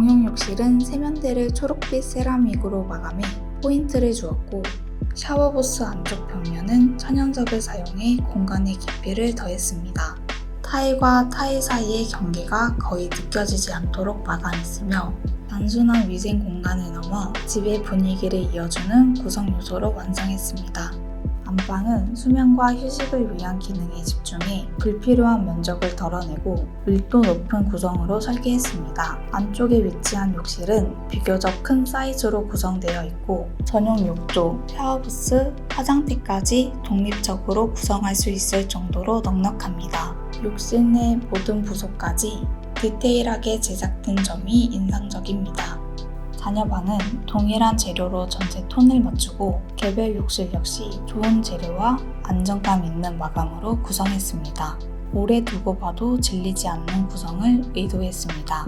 공용 욕실은 세면대를 초록빛 세라믹으로 마감해 포인트를 주었고 샤워부스 안쪽 벽면은 천연석을 사용해 공간의 깊이를 더했습니다. 타일과 타일 사이의 경계가 거의 느껴지지 않도록 마감했으며 단순한 위생 공간을 넘어 집의 분위기를 이어주는 구성 요소로 완성했습니다. 안방은 수면과 휴식을 위한 기능에 집중해 불필요한 면적을 덜어내고 밀도 높은 구성으로 설계했습니다. 안쪽에 위치한 욕실은 비교적 큰 사이즈로 구성되어 있고 전용 욕조, 샤워부스, 화장대까지 독립적으로 구성할 수 있을 정도로 넉넉합니다. 욕실 내 모든 부속까지 디테일하게 제작된 점이 인상적입니다. 자녀방은 동일한 재료로 전체 톤을 맞추고 개별 욕실 역시 좋은 재료와 안정감 있는 마감으로 구성했습니다. 오래 두고 봐도 질리지 않는 구성을 의도했습니다.